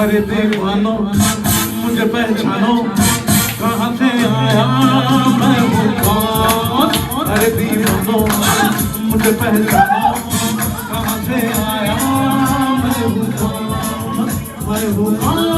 अरे दीवानो मुझे पहचानो। कहाँ से आया मैं हूँ कौन? अरे दीवानो मुझे पहचानो। कहाँ से आया मैं हूँ कौन? मैं कौन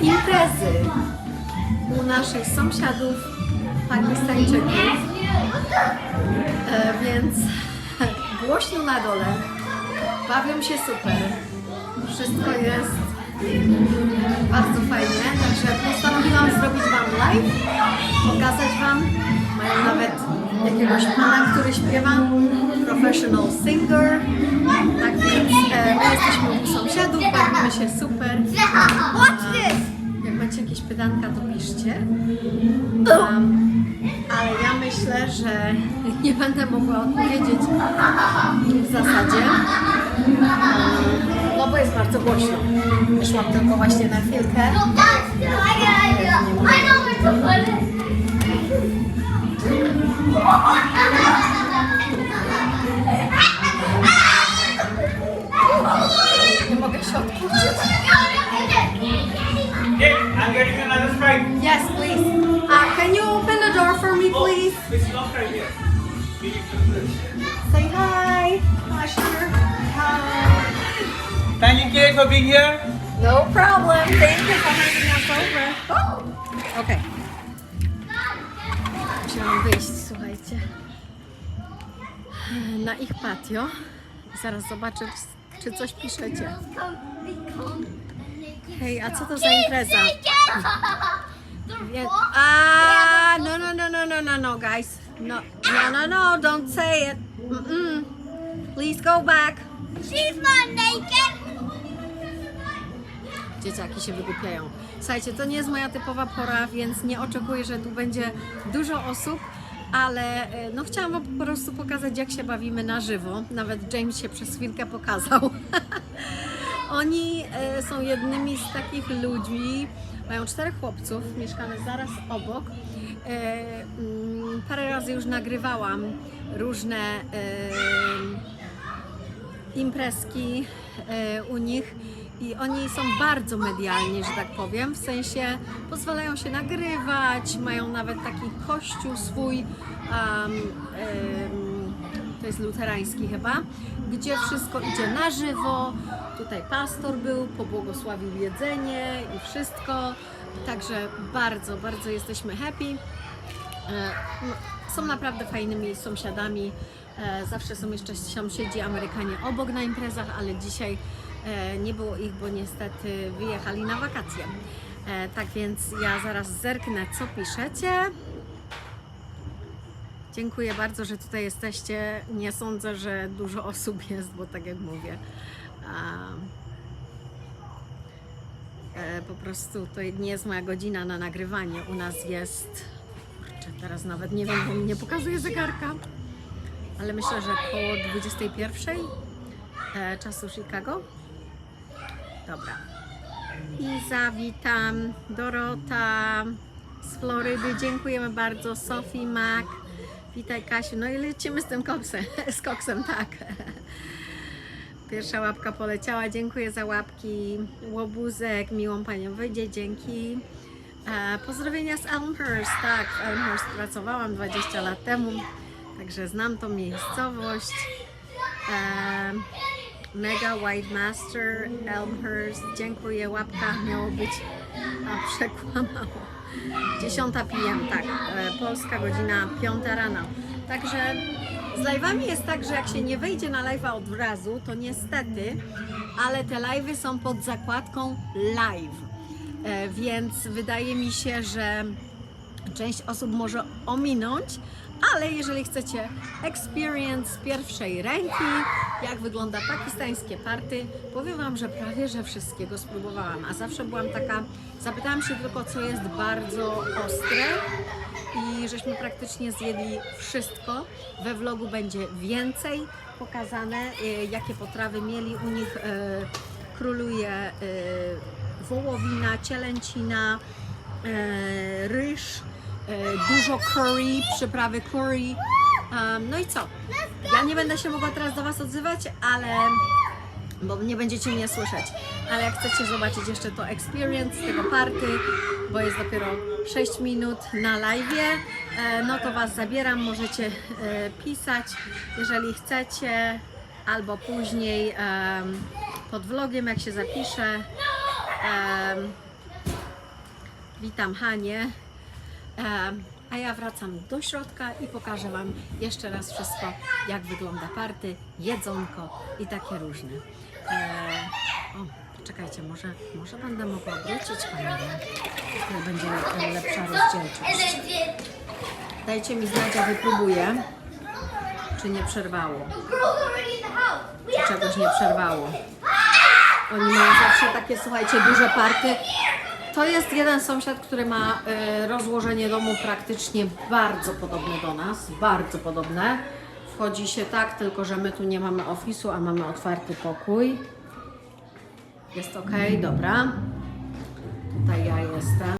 imprezy u naszych sąsiadów Pakistańczyków. E, więc głośno na dole. Bawią się super. Wszystko jest bardzo fajnie. Także postanowiłam zrobić Wam live, pokazać Wam. Mają nawet jakiegoś pana, który śpiewa. Professional singer. Tak więc e, my jesteśmy u sąsiadów, bawimy się super. Watch this! Jak macie jakieś pytanka, to piszcie. Um, ale ja myślę, że nie będę mogła odpowiedzieć w zasadzie. Um, no bo jest bardzo głośno. Wyszłam tylko właśnie na chwilkę. No, that's Hey, I'm getting another Sprite. Yes, please. Uh, can you open the door for me, please? It's locked right here. Say hi. Ashir. Hi. Thank you, Kate, for being here. No problem. Thank you for having us over. Oh. Okay. Musiałam wyjść, słuchajcie. Na ich patio. Zaraz zobaczę, czy coś piszecie. Hej, a co to za impreza? Wie- A, no, no, no, no, no, no, no, guys. No, no, no, no, don't say it. Mm-mm. Please go back. She's not naked. Dzieciaki się wygłupiają. Słuchajcie, to nie jest moja typowa pora, więc nie oczekuję, że tu będzie dużo osób, ale e, no chciałam Wam po prostu pokazać, jak się bawimy na żywo. Nawet James się przez chwilkę pokazał. Oni e, są jednymi z takich ludzi, mają czterech chłopców, mieszkamy zaraz obok. E, mm, parę razy już nagrywałam różne imprezki u nich i oni są bardzo medialni, że tak powiem, w sensie pozwalają się nagrywać, mają nawet taki kościół swój, um, em, to jest luterański chyba, gdzie wszystko idzie na żywo, tutaj pastor był, pobłogosławił jedzenie i wszystko, także bardzo, bardzo jesteśmy happy. E, no, są naprawdę fajnymi sąsiadami. E, Zawsze są jeszcze sąsiedzi Amerykanie obok na imprezach, ale dzisiaj e, nie było ich, bo niestety wyjechali na wakacje. E, Tak więc ja zaraz zerknę, co piszecie. Dziękuję bardzo, że tutaj jesteście. Nie sądzę, że dużo osób jest, bo tak jak mówię, po prostu to nie jest moja godzina na nagrywanie. U nas jest teraz nawet nie wiem, bo mi nie pokazuje zegarka, ale myślę, że koło 21 e, czasu Chicago. Dobra. Iza, witam. Dorota z Florydy, dziękujemy bardzo. Sophie Mac, witaj Kasiu. No i lecimy z tym koksem, z koksem, tak. Pierwsza łapka poleciała, dziękuję za łapki. Łobuzek, miłą Panią wyjdzie, dzięki. E, pozdrowienia z Elmhurst, tak, w Elmhurst pracowałam 20 lat temu, także znam tą miejscowość. Mega White Master, Elmhurst, dziękuję, łapka miało być, a przekłamało. 10 p.m., tak, e, polska godzina 5 rano. Także z live'ami jest tak, że jak się nie wejdzie na live'a od razu, to niestety, ale te live'y są pod zakładką live. E, więc wydaje mi się, że część osób może ominąć, ale jeżeli chcecie experience pierwszej ręki, jak wygląda pakistańskie party, powiem Wam, że prawie, że wszystkiego spróbowałam, a zawsze byłam taka, zapytałam się tylko, co jest bardzo ostre i żeśmy praktycznie zjedli wszystko. We vlogu będzie więcej pokazane, e, jakie potrawy mieli. U nich e, króluje e, wołowina, cielęcina, ryż, dużo curry, przyprawy curry. Um, no i co? Ja nie będę się mogła teraz do Was odzywać, ale bo nie będziecie mnie słyszeć. Ale jak chcecie zobaczyć jeszcze to experience tego party, bo jest dopiero 6 minut na live, e, no to Was zabieram, możecie e, pisać, jeżeli chcecie, albo później pod vlogiem, jak się zapisze. Em, witam Hanie. A ja wracam do środka i pokażę Wam jeszcze raz wszystko, jak wygląda party, jedzonko i takie różne. O, czekajcie, może, może będę mogła obrócić kamerę, będzie lepsza rozdzielczość. Dajcie mi znać, jak wypróbuję, czy nie przerwało, czy czegoś nie przerwało. Oni mają zawsze takie, słuchajcie, duże party. To jest jeden sąsiad, który ma e, rozłożenie domu praktycznie bardzo podobne do nas, bardzo podobne. Wchodzi się tak, tylko że my tu nie mamy ofisu, a mamy otwarty pokój. Jest ok, dobra. Tutaj ja jestem.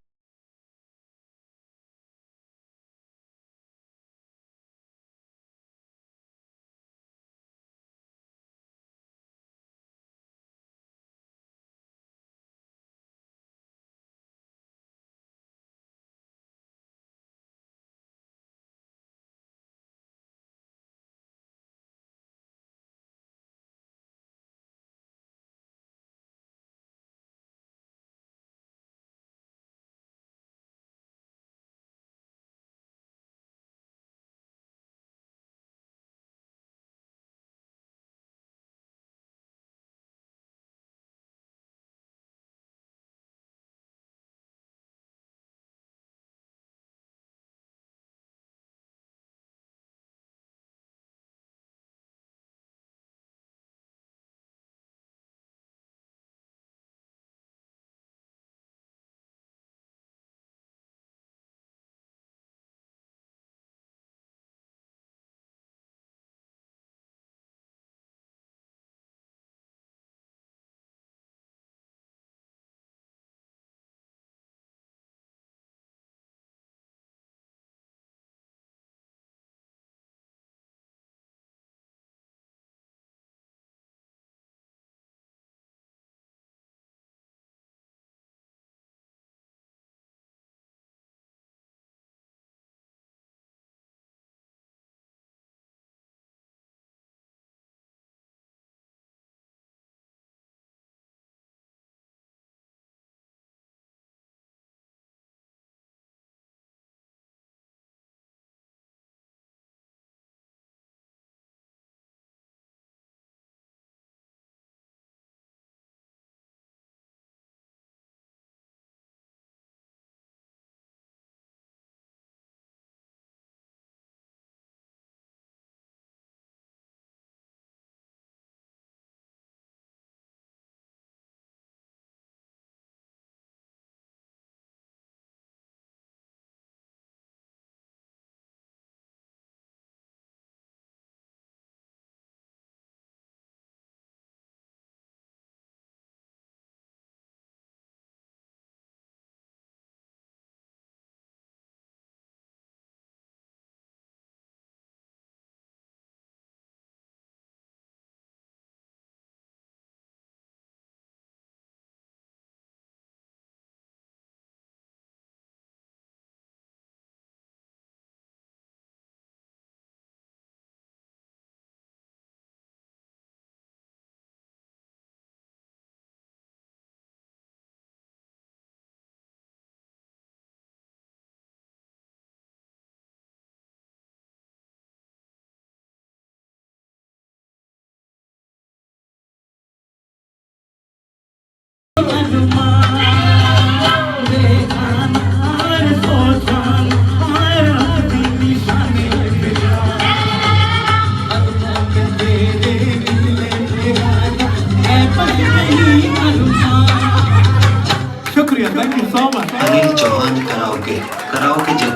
शुक्रिया thank you so much Anil Chauhan karaoke karaoke जब।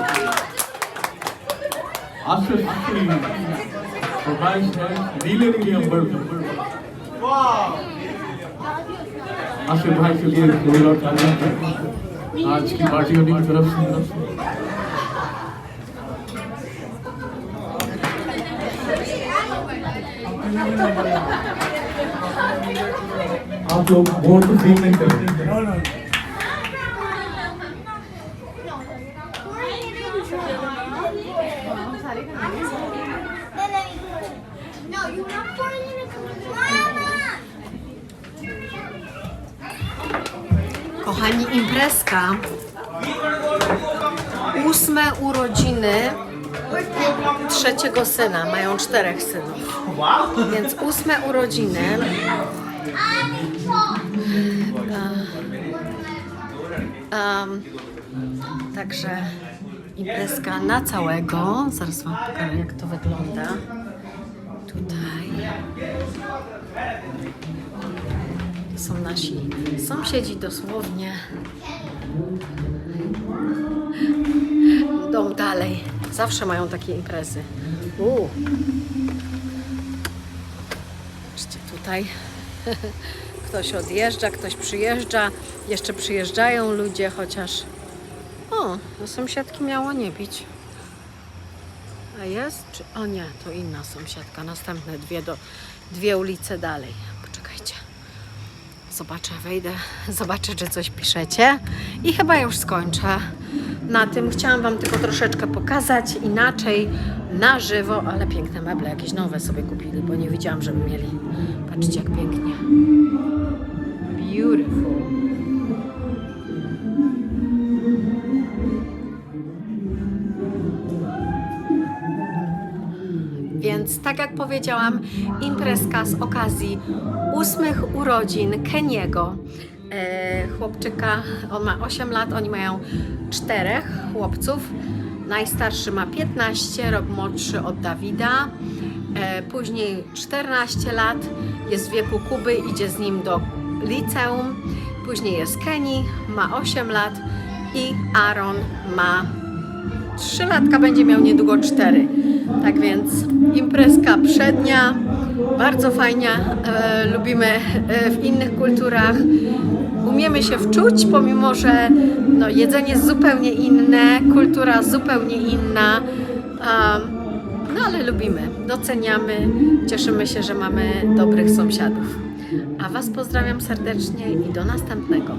आसिफ की नीले नीले अंबर। पर आसिफ भाई के लिए कोई और तालियाँ हैं। आज की पार्टी होने की तरफ़ से आप लोग वोट तो नहीं करते trzeciego syna. Mają czterech synów. Wow. Więc ósme urodziny. Um, także imprezka na całego. Zaraz Wam pokażę, jak to wygląda. Tutaj. To są nasi sąsiedzi dosłownie. Dom dalej. Zawsze mają takie imprezy. Uuu. Patrzcie tutaj. Ktoś odjeżdża, ktoś przyjeżdża. Jeszcze przyjeżdżają ludzie, chociaż. O, no sąsiadki miało nie bić. A jest? Czy... O nie, to inna sąsiadka. Następne dwie, do... dwie ulice dalej. Poczekajcie. Zobaczę, wejdę, zobaczę, czy coś piszecie. I chyba już skończę na tym. Chciałam Wam tylko troszeczkę pokazać inaczej, na żywo, ale piękne meble, jakieś nowe sobie kupili, bo nie widziałam, żeby mieli. Patrzcie, jak pięknie. Beautiful. Więc tak jak powiedziałam, imprezka z okazji ósmych urodzin Keniego. E, chłopczyka, on ma 8 lat, oni mają czterech chłopców. Najstarszy ma 15, rok młodszy od Dawida. E, później 14 lat, jest w wieku Kuby, idzie z nim do liceum. Później jest Kenny, ma 8 lat i Aaron ma Trzy latka będzie miał niedługo cztery. Tak więc imprezka przednia, bardzo fajnie, e, lubimy e, w innych kulturach. Umiemy się wczuć, pomimo że no, jedzenie jest zupełnie inne, kultura zupełnie inna. Um, no ale lubimy, doceniamy, cieszymy się, że mamy dobrych sąsiadów. A Was pozdrawiam serdecznie i do następnego.